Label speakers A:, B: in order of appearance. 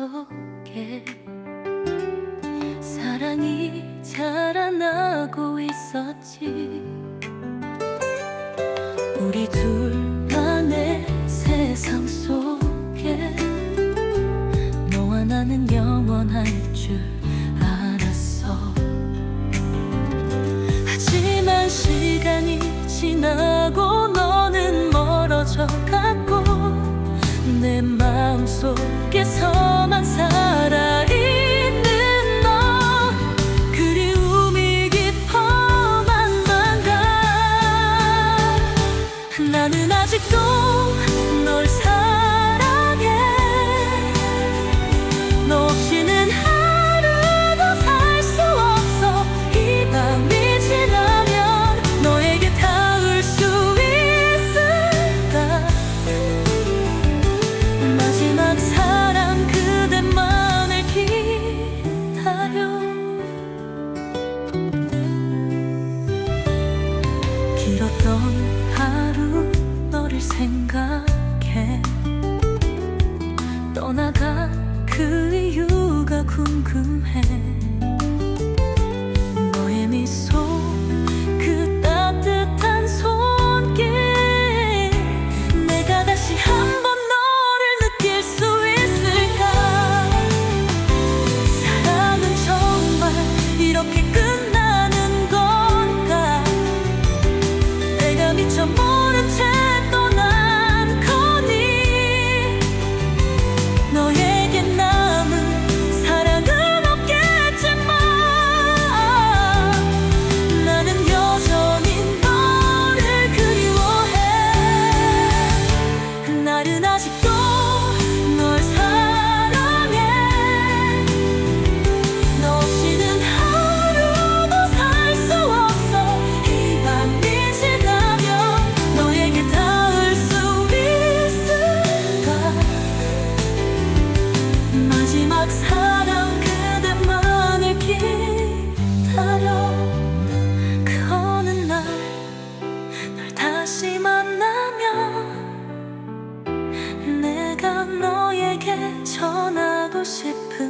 A: 속에 사랑이 자라나고 있었지. 우리 둘만의 세상 속에 너와 나는 영원할 줄 알았어. 하지만 시간이 지나고 너는 멀어져 갔고 내 마음속 길었던 하루 너를 생각해. 떠나간 그 이유가 궁금해. 사랑 그대만을 기다려. 그 어느 날 다시 만나면 내가 너에게 전하고 싶은